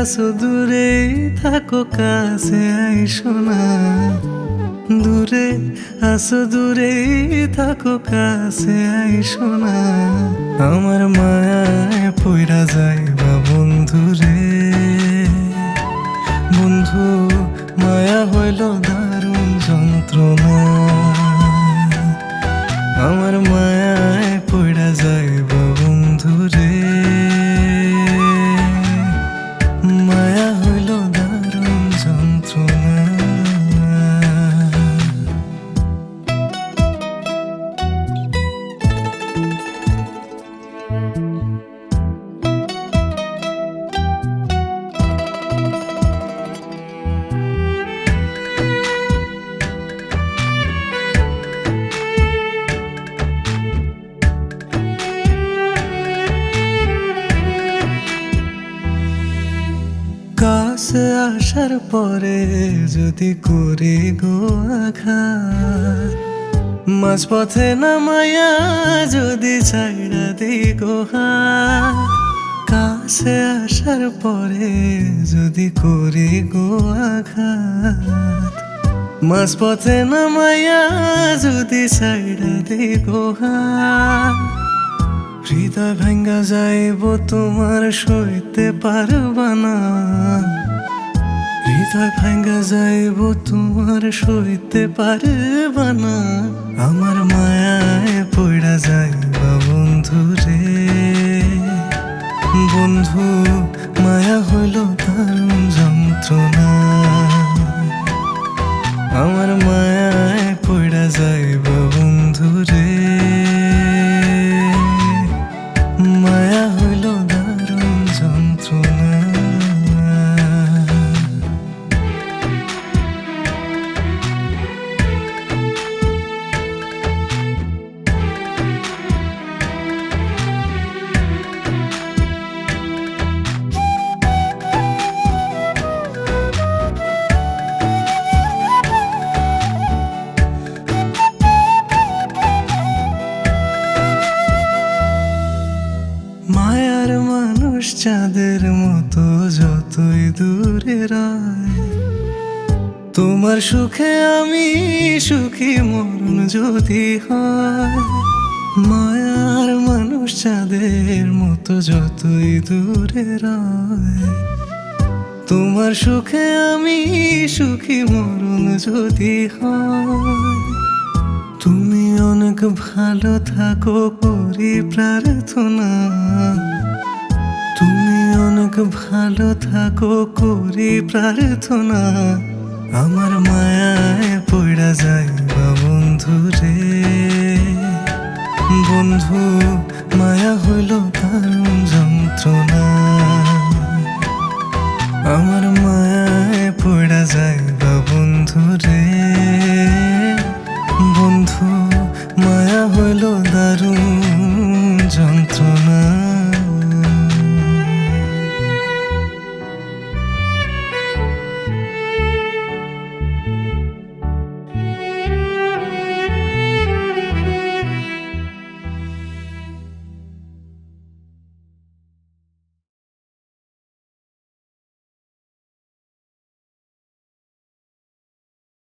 আসো দূরে থাকো, কাছে আইসো না। দূরে আসো দূরে থাকো, কাছে আইসো না। আমার মায়ায় পইরা যাইবা বন্ধু রে। বন্ধু, মায়া হইল দারুণ যন্ত্রণা। আমার মায়ায় কাছে আসার পরে যদি করি গো আঘাত, মাঝপথে নামায়া যদি ছাইড়া দি গো হাত। কাছে আসার পরে যদি করি গো আঘাত, মাঝপথে নামায়া যদি ছাইড়া দি গো হাত। হৃদয় ভাঙ্গা যাইব তোমার সইতে পারবা না হৃদয় ভাঙ্গা যাইব তোমার সইতে পারবা না। আমার মায়ায় পড়া যাইবা বন্ধু রে বন্ধু মায়ার মানুষ চাঁদের মতো যতই দূরে রয়। তোমার সুখে আমি সুখী, মরণ যদি হয়। মায়ার মানুষ চাঁদের মতো যতই দূরে তোমার সুখে আমি সুখী, মরণ যদি হয়। অনেক ভালো থাকো করি প্রার্থনা তুমি অনেক ভালো থাকো করি প্রার্থনা আমার মায়ায়